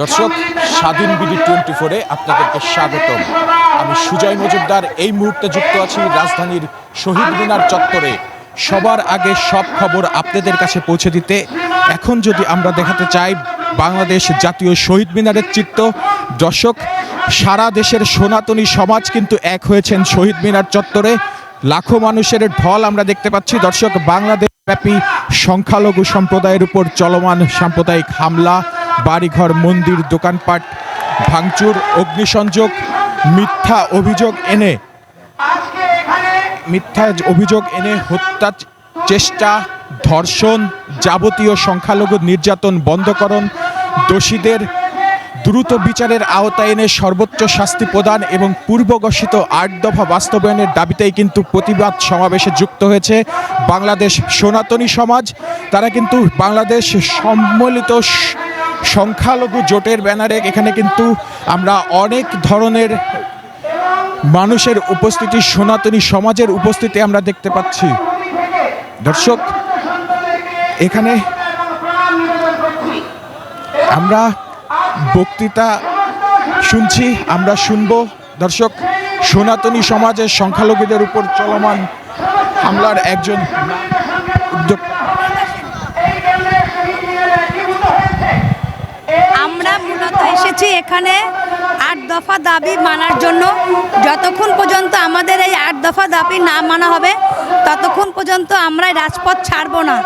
দর্শক, স্বাধীন BD twenty ফোরে আপনাদেরকে স্বাগতম। আমি সুজয় মজুমদার, এই মুহূর্তে যুক্ত আছি রাজধানীর শহীদ মিনার চত্বরে। সবার আগে সব খবর আপনাদের কাছে পৌঁছে দিতে। এখন যদি আমরা দেখাতে চাই বাংলাদেশ জাতীয় শহীদ মিনারের চিত্র, দর্শক, সারা দেশের সনাতনী সমাজ কিন্তু এক হয়েছেন শহীদ মিনার চত্বরে। লাখো মানুষের ঢল আমরা দেখতে পাচ্ছি। দর্শক বাংলাদেশ ব্যাপী সংখ্যালঘু সম্প্রদায়ের উপর চলমান সাম্প্রদায়িক হামলা বাড়িঘর, মন্দির, দোকানপাট, ভাঙচুর, অগ্নিসংযোগ, মিথ্যা অভিযোগ এনে মিথ্যা অভিযোগ এনে হত্যা চেষ্টা, ধর্ষণ, যাবতীয় সংখ্যালঘু নির্যাতন বন্ধকরণ, দোষীদের দ্রুত বিচারের আওতায় এনে সর্বোচ্চ শাস্তি প্রদান এবং পূর্বঘোষিত আট দফা বাস্তবায়নের দাবিতেই কিন্তু প্রতিবাদ সমাবেশে যুক্ত হয়েছে বাংলাদেশ সনাতনী সমাজ। তারা কিন্তু বাংলাদেশ সম্মিলিত সংখ্যালঘু জোটের ব্যানারে এখানে কিন্তু আমরা অনেক ধরনের মানুষের উপস্থিতি, সনাতনী সমাজের উপস্থিতি আমরা দেখতে পাচ্ছি। দর্শক, এখানে আমরা বক্তৃতা শুনছি, আমরা শুনব। দর্শক, সনাতনী সমাজের সংখ্যালঘুদের উপর চলমান হামলার একজন উদ্যোগ আমরা মূলত এসেছি এখানে আট দফা দাবি মানার জন্য যতক্ষণ পর্যন্ত আমাদের এই আট দফা দাবি না মানা হবে, ততক্ষণ পর্যন্ত আমরা রাজপথ ছাড়বো না।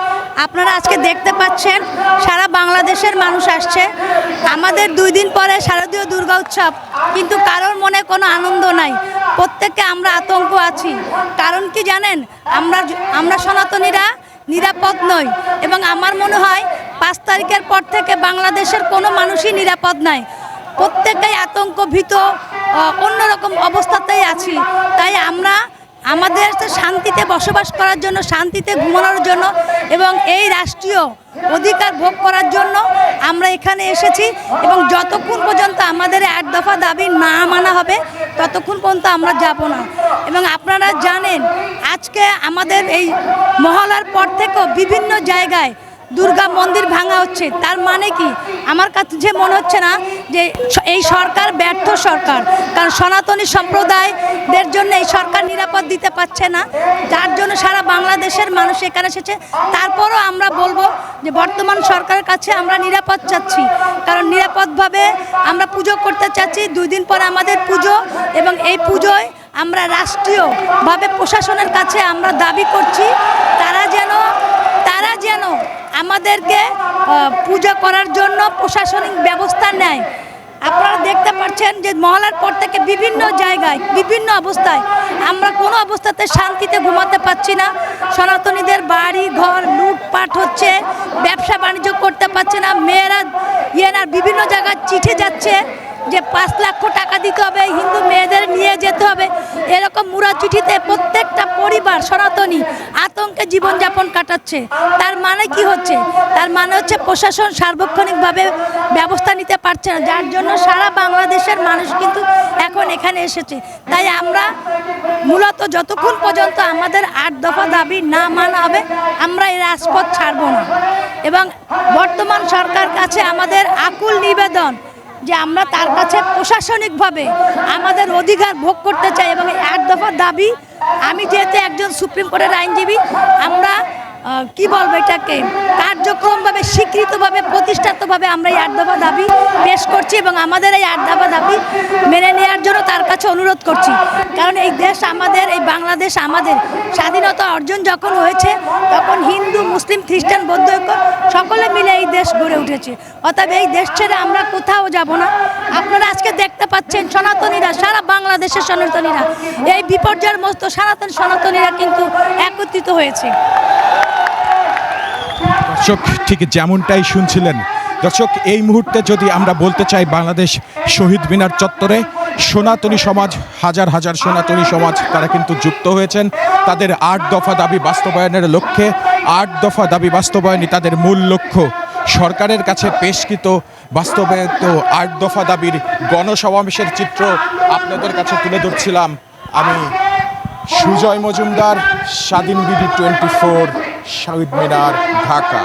আপনারা আজকে দেখতে পাচ্ছেন, সারা বাংলাদেশের মানুষ আসছে। আমাদের দুই দিন পরে শারদীয় দুর্গা উৎসব, কিন্তু কারোর মনে কোনো আনন্দ নাই। প্রত্যেককে আমরা আতঙ্ক আছি। কারণ কি জানেন, আমরা আমরা সনাতনীরা নিরাপদ নই, এবং আমার মনে হয় পাঁচ তারিখের পর থেকে বাংলাদেশের কোনো মানুষই নিরাপদ নাই। প্রত্যেকেই আতঙ্ক ভীত অন্যরকম অবস্থাতেই আছি। তাই আমরা আমাদের শান্তিতে বসবাস করার জন্য, শান্তিতে ঘুমানোর জন্য এবং এই রাষ্ট্রীয় অধিকার ভোগ করার জন্য আমরা এখানে এসেছি এবং যতক্ষণ পর্যন্ত আমাদের এক দফা দাবি না মানা হবে, ততক্ষণ পর্যন্ত আমরা যাব না। এবং আপনারা জানেন, আজকে আমাদের এই মহলার পর থেকেও বিভিন্ন জায়গায় দুর্গা মন্দির ভাঙা হচ্ছে। তার মানে কি? আমার কাছে মনে হচ্ছে না যে এই সরকার ব্যর্থ সরকার। কারণ সনাতনী সম্প্রদায়দের জন্য এই সরকার নিরাপদ দিতে পারছে না। যার জন্য সারা বাংলাদেশের মানুষ এখানে এসেছে। তারপরও আমরা বলব যে বর্তমান সরকারের কাছে আমরা নিরাপদ চাচ্ছি। কারণ নিরাপদভাবে আমরা পুজো করতে চাচ্ছি। দুই দিন পরে আমাদের পুজো এবং এই পুজোয় আমরা রাষ্ট্রীয়ভাবে প্রশাসনের কাছে আমরা দাবি করছি, তারা যেন তারা যেন আমাদেরকে পূজা করার জন্য প্রশাসনিক ব্যবস্থা নেয়। আপনারা দেখতে পাচ্ছেন যে মহলার পর থেকে বিভিন্ন জায়গায়, বিভিন্ন অবস্থায় আমরা কোনো অবস্থাতে শান্তিতে ঘুমাতে পারছি না। সনাতনীদের বাড়ি, ঘর, লুটপাট হচ্ছে, ব্যবসা বাণিজ্য করতে পারছে না। মেয়েরা, ইয়েরা বিভিন্ন জায়গায় চিঠি যাচ্ছে যে পাঁচ লক্ষ টাকা দিতে হবে, হিন্দু মেয়েদের নিয়ে যেতে হবে। এরকম মুরা চিঠিতে প্রত্যেকটা পরিবার সনাতনী আতঙ্কে জীবনযাপন কাটাচ্ছে। তার মানে কি হচ্ছে? তার মানে হচ্ছে প্রশাসন সার্বক্ষণিকভাবে ব্যবস্থা নিতে পারছে না। যার জন্য সারা বাংলাদেশের মানুষ কিন্তু এখন এখানে এসেছে। তাই আমরা মূলত যতক্ষণ পর্যন্ত আমাদের আট দফা দাবি না মানা হবে, আমরা এই রাজপথ ছাড়বো না। এবং বর্তমান সরকার কাছে আমাদের আকুল নিবেদন যে আমরা তার কাছে প্রশাসনিকভাবে আমাদের অধিকার ভোগ করতে চাই এবং এই আট দফা দাবি আমি যেহেতু একজন সুপ্রিম কোর্টের আইনজীবী আমরা কি বলব এটাকে? কার্যক্রমভাবে, স্বীকৃতভাবে, প্রতিষ্ঠাতভাবে আমরা এই আট দাবি পেশ করছি এবং আমাদের এই আট দাবি মেনে নেওয়ার জন্য তার কাছে অনুরোধ করছি। কারণ এই দেশ আমাদের, এই বাংলাদেশ আমাদের স্বাধীনতা অর্জন যখন হয়েছে, তখন হিন্দু, মুসলিম, খ্রিস্টান, বৌদ্ধ সকলে মিলে এই দেশ গড়ে উঠেছে। অতএব এই দেশ ছেড়ে আমরা কোথাও যাব না। আপনারা আজকে দেখতে পাচ্ছেন সনাতনীরা, সারা বাংলাদেশের সনাতনীরা। এই বিপর্যয়ের মস্ত সনাতন সনাতনীরা কিন্তু একত্রিত হয়েছে। দর্শক ঠিক যেমনটাই শুনছিলেন। দর্শক, এই মুহূর্তে যদি আমরা বলতে চাই বাংলাদেশ শহীদ মিনার চত্বরে, সনাতনী সমাজ, হাজার হাজার সনাতনী সমাজ তারা কিন্তু যুক্ত হয়েছেন। তাদের আট দফা দাবি বাস্তবায়নের লক্ষ্যে, আট দফা দাবি বাস্তবায়নই তাদের মূল লক্ষ্য। সরকারের কাছে পেশকৃত, বাস্তবায়িত আট দফা দাবির গণসমাবেশের চিত্র আপনাদের কাছে তুলে ধরছিলাম। আমি Sujoy Majumdar, Swadhin BD twenty four. Shahid Minar Dhaka.